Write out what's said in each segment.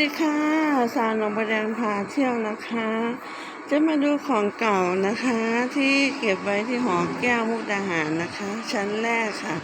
ดีค่ะสาวหนองประแดงพาเที่ยวนะคะ จะมาดูของเก่านะคะ ที่เก็บไว้ที่หอแก้วมุกดาหารนะคะ ชั้นแรกค่ะ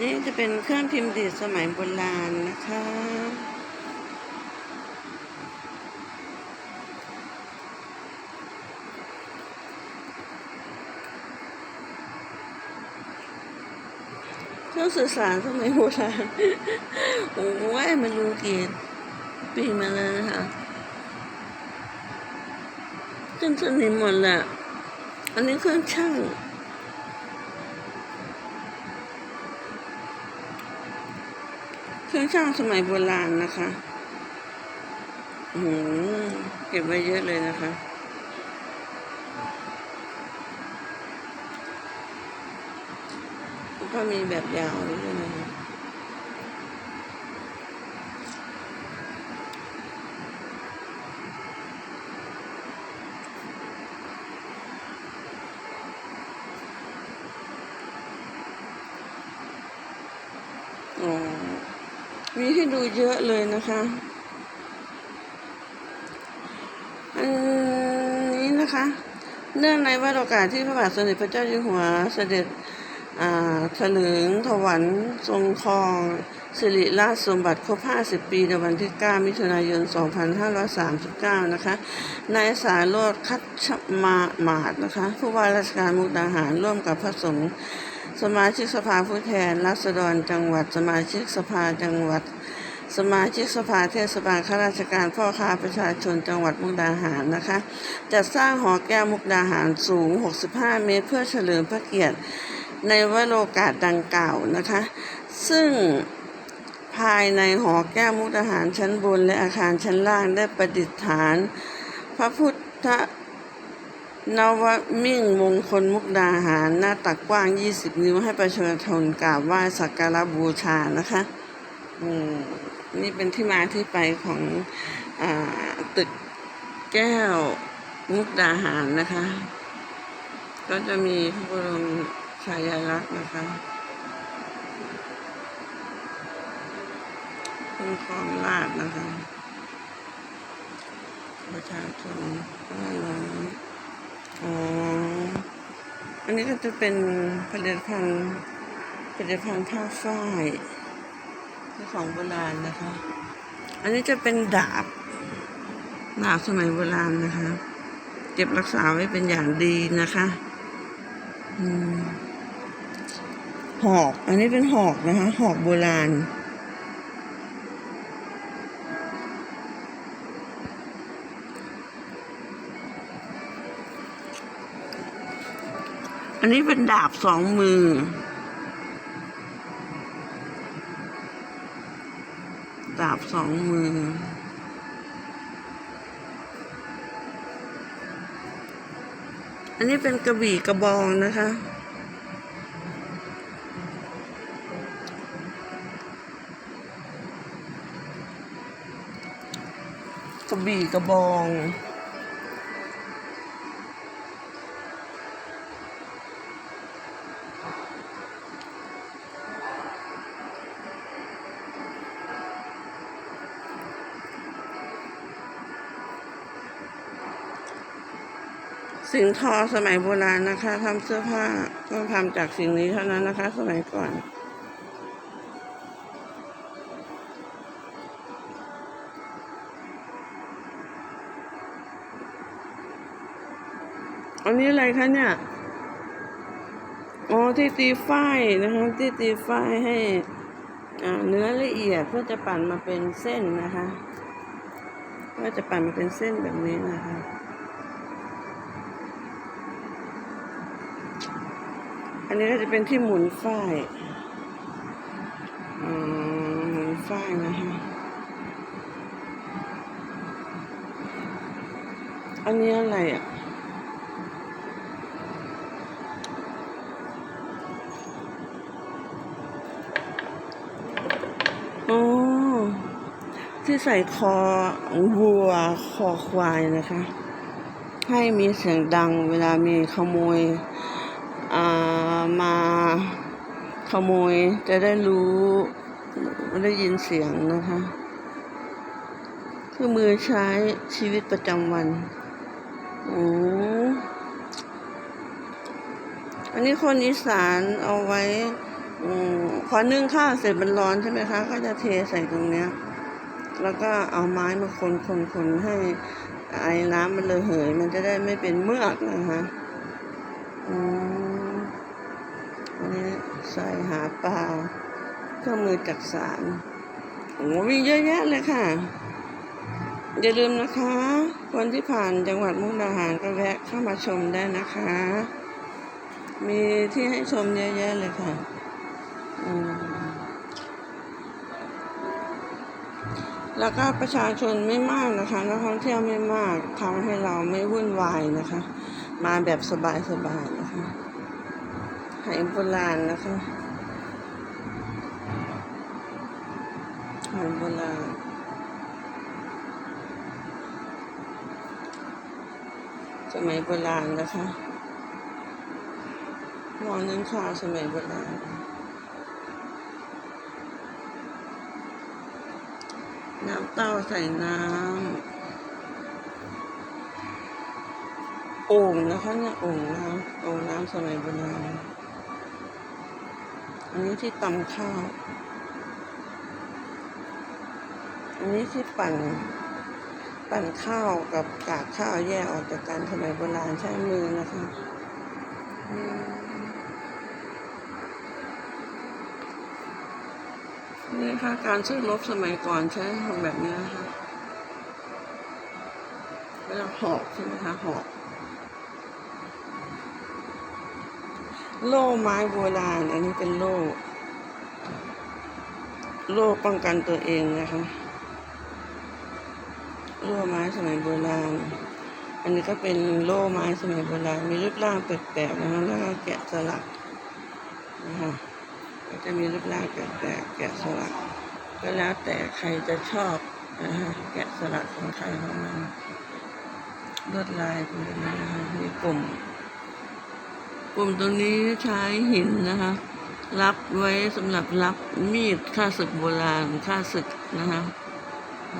นี่จะเป็นเครื่องพิมพ์ดีดสมัยโบราณนะคะ เครื่องสื่อสารสมัยโบราณโอ้ยมันรู้กี่ ปีมาแล้วนะคะจนสนิมหมดแหละอันนี้เครื่องช่างเครื่องช่างสมัยโบราณนะคะอืมเก็บไว้เยอะเลยนะคะก็มีแบบยาวด้วยนะคะ อ๋อ มีให้ดู เยอะเลยนะคะ อันนี้นะคะ เนื่องในวันโอกาสที่พระบาทสมเด็จพระเจ้าอยู่หัวเสด็จถลึงถวันทรงครองสิริราชสมบัติครบ 50 ปีในวันที่ 9 มิถุนายน 2539 นะคะ นายสารโรดคัชมาหมาดนะคะ ผู้ว่าราชการมุกดาหารร่วมกับพระสงฆ์สมาชิกสภาผู้แทนราษฎรจังหวัดสมาชิกสภาจังหวัด สมาชิกสภาเทศบาลข้าราชการพ่อค้าประชาชนจังหวัดมุกดาหารนะคะจัดสร้างหอแก้วมุกดาหารสูง 65 เมตร เพื่อเฉลิมพระเกียรติในวโรกาสดังกล่าวนะคะ ซึ่งภายในหอแก้วมุกดาหารชั้นบนและอาคารชั้นล่างได้ประดิษฐาน พระพุทธนวมิ่งมงคลมุกดาหารหน้าตักกว้าง 20 นิ้วให้ประชาชนกราบไหว้สักการะบูชานะคะ อืม นี่เป็นที่มาที่ไปของอตึกแก้วมุกดาหารนะคะ ก็จะมีพระบรมฉายาลักษณ์นะคะคุ้มครองราชนะคะ ประชาชนบ้านเราอ๋อ อันนี้ก็จะเป็นผลิตภัณฑ์ผลิตภัณฑ์ผ้าฝ้าย ของโบราณนะคะ อันนี้จะเป็นดาบ ดาบสมัยโบราณนะคะ เก็บรักษาไว้เป็นอย่างดีนะคะหอก อันนี้เป็นหอกนะคะ หอกโบราณอันนี้เป็นดาบสองมือ ดาบส องมือ อันนี้เป็นกระบี่กระบองนะคะ กระบี่กระบอง สิงทอสมัยโบราณนะคะทำเสื้อผ้าก็ทำจากสิ่งนี้เท่านั้นนะคะ สมัยก่อนอันนี้อะไรคะเนี่ยอ๋อที่ตีฝ้ายนะคะที่ตีฝ้ายให้อ่าเนื้อละเอียดเพื่อจะปั่นมาเป็นเส้นนะคะ เพื่อจะปั่นมาเป็นเส้นแบบนี้นะคะ อันนี้ก็จะเป็นที่หมุนฝ้ายหมุนฝ้ายนะคะอันนี้อะไรอะ อ๋อ ที่ใส่คอวัวคอควายนะคะ ให้มีเสียงดังเวลามีขโมย มาขโมยจะได้รู้ได้ยินเสียงนะคะคือมือใช้ชีวิตประจำวันอืมอันนี้คนอีสานเอาไว้อพอนึ่งข้าวเสร็จมันร้อนใช่ไหมคะ ก็จะเทใส่ตรงเนี้ย แล้วก็เอาไม้มาคนคนคนให้ไอ้น้ำมันระเหย มันจะได้ไม่เป็นเมือกนะคะอืม อันนี้ใส่หาปลาเครื่องมือจักสารโอ้มีเยอะแยะเลยค่ะ อย่าลืมนะคะ คนที่ผ่านจังหวัดมุกดาหารก็แวะเข้ามาชมได้นะคะ มีที่ให้ชมเยอะแยะเลยค่ะแล้วก็ประชาชนไม่มากนะคะนักท่องเที่ยวไม่มากทำให้เราไม่วุ่นวายนะคะ มาแบบสบายๆนะคะ ไหโบราณนะคะไหโบราณสมัยโบราณนะคะมองนึ่งข้าวสมัยโบราณน้ำเต้าใส่น้ำโอ่งนะคะเนี่ยโอ่งน้ำโอ่งน้ำสมัยโบราณ อันนี้ที่ตำข้าว อันนี้ที่ปั่น ปั่นข้าวกับกากข้าวแยกออกจากกันสมัยโบราณใช้มือนะคะอืมนี่ค่ะการซื้อรบสมัยก่อนใช้ทำแบบนี้นะคะเวลาหอกใช่ไหมคะหอก โล่ไม้โบราณ อันนี้เป็นโล่ โล่ป้องกันตัวเองนะคะ โล่ไม้สมัยโบราณ อันนี้ก็เป็นโล่ไม้สมัยโบราณ มีรูปร่างแปลกๆนะคะแล้วก็แกะสลักนะคะก็จะมีรูปร่างแปลกๆแกะสลัก ก็แล้วแต่ใครจะชอบนะคะแกะสลักของใครของมันลวดลายเป็นแบบนี้นะคะมีกลุ่ม กลุ่มตรงนี้ใช้หินนะคะ รับไว้สำหรับรับมีดฆ่าศึกโบราณฆ่าศึกนะคะอ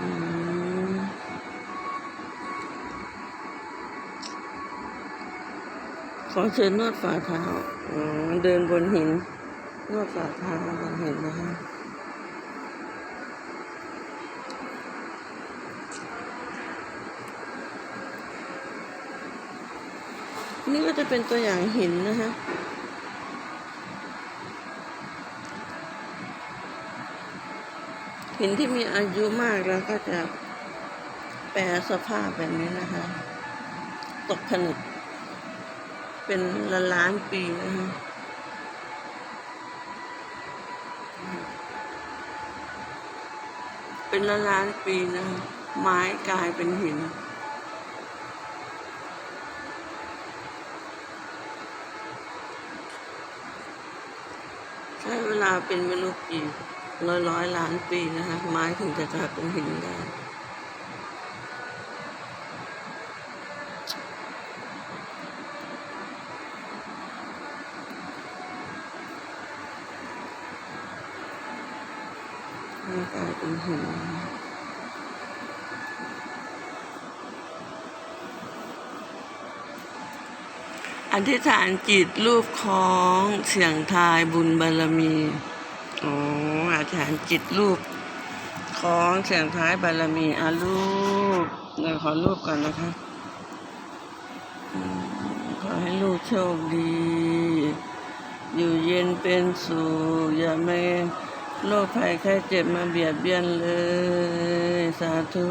ขอเชิญนวดฝ่าเท้าเดินบนหินนวดฝ่าเท้าบนหินนะคะ นี่ก็จะเป็นตัวอย่างหินนะคะหินที่มีอายุมากแล้วก็จะแปรสภาพแบบนี้นะคะ ตกผนึก เป็นละล้านปีนะคะเป็นละล้านปีนะคะไม้กลายเป็นหิน ใช้เวลาเป็นไม่รู้กี่ร้อยร้อยล้านปีนะคะไม้ถึงจะกลายเป็นหินได้กลายเป็นหิน อธิษฐานจิตรูปคล้องเสียงทายบุญบารมีอ๋ออธิษฐานจิตรูปคล้องเสียงท้ายบารมีอารูปเดี๋ยวขอรูปก่อนนะคะขอให้ลูกโชคดี อยู่เย็นเป็นสุขอย่าไม่โรคภัยไข้เจ็บมาเบียดเบียนเลย สาธุ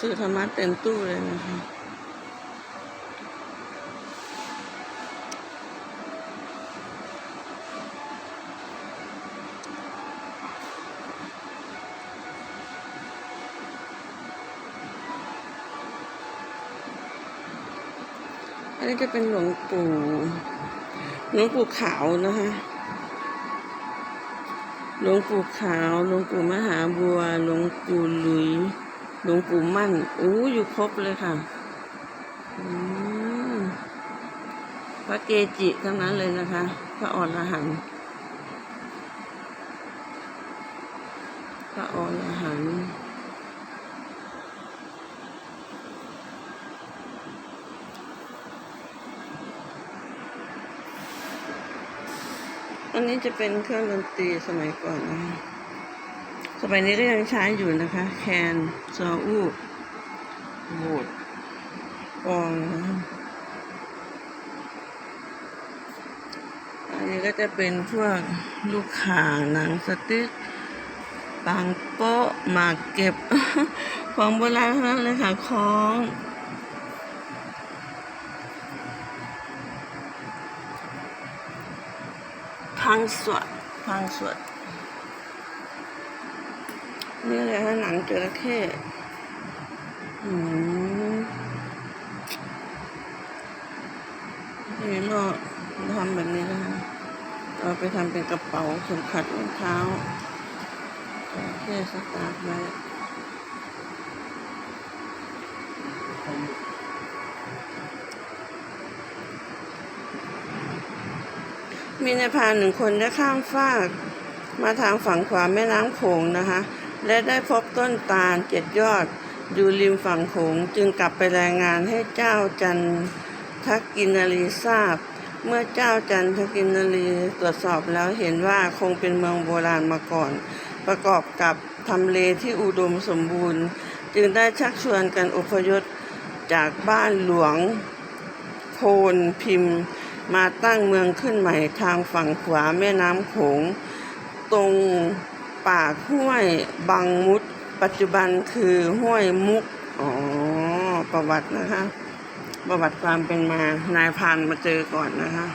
สือธรรมะเต็มตู้เลยนะคะอันนี้จะเป็นหลวงปู่หลวงปู่ขาวนะคะ หลวงปู่ขาว หลวงปู่มหาบัว หลวงปู่หลุย หลวงปู่มั่นอู้อยู่ครบเลยค่ะอืมพระเกจิทั้งนั้นเลยนะคะ พระอรหันต์พระอรหันต์อันนี้จะเป็นเครื่องดนตรีสมัยก่อนนะคะ สมัยนี้ก็ยังใช้อยู่นะคะ แคนซออู้โหดกองอันนี้ก็จะเป็นพวกลูกข่างหนังสติ๊กปังโป๊ะหมากเก็บ ของโบราณทั้งนั้นเลยค่ะคล้องพังสวดพังสวด นี่เลยฮะหนังจระเข้อืมนี่เราทำแบบนี้นะคะเอาไปทำเป็นกระเป๋าเข็มขัดรองเท้าแค่สตาร์ทไว้มีนายพานหนึ่งคนได้ข้ามฟาก มาทางฝั่งขวาแม่น้ำโขงนะคะ และได้พบต้นตาลเจ็ดยอด อยู่ริมฝั่งโขงจึงกลับไปรายงานให้เจ้าจันทกินารีทราบ เมื่อเจ้าจันทกินารีตรวจสอบแล้วเห็นว่าคงเป็นเมืองโบราณมาก่อน ประกอบกับทำเลที่อุดมสมบูรณ์ จึงได้ชักชวนกันอพยพจากบ้านหลวงโพนพิมพ์ มาตั้งเมืองขึ้นใหม่ทางฝั่งขวาแม่น้ำโขง ตรง ปากห้วยบางมุด ปัจจุบันคือห้วยมุก อ๋อ ประวัตินะคะ ประวัติความเป็นมา นายพรานมาเจอก่อนนะคะ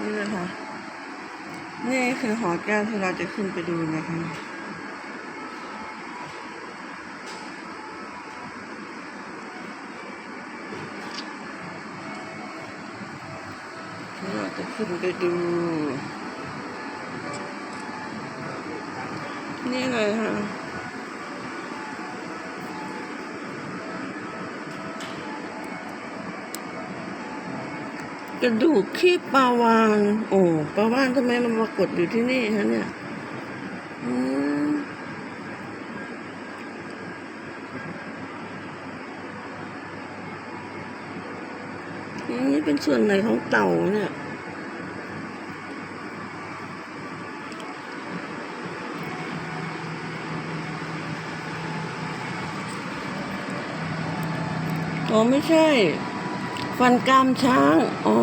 นี่นะคะ นี่คือหอแก้วที่เราจะขึ้นไปดูนะคะ ที่เรา จะขึ้นไปดู นี่เลยค่ะกระดูกขี้ปลาวานโอ้ปลาวานทำไมมันมากดอยู่ที่นี่ฮะเนี่ยอืมอันนี้เป็นส่วนไหนของเต่าเนี่ย ไม่ใช่ ฟันกรามช้าง อ๋อ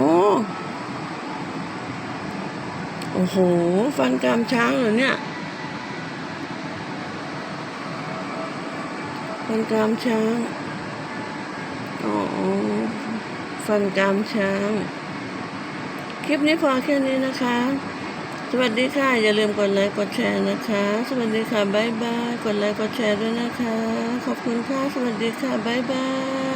โอ้โห ฟันกรามช้างเหรอเนี่ย ฟันกรามช้าง อ๋อ ฟันกรามช้าง คลิปนี้พอแค่นี้นะคะ สวัสดีค่ะ อย่าลืมกดไลค์ กดแชร์นะคะ สวัสดีค่ะ บ๊ายบาย กดไลค์ กดแชร์ด้วยนะคะ ขอบคุณค่ะ สวัสดีค่ะ บ๊ายบาย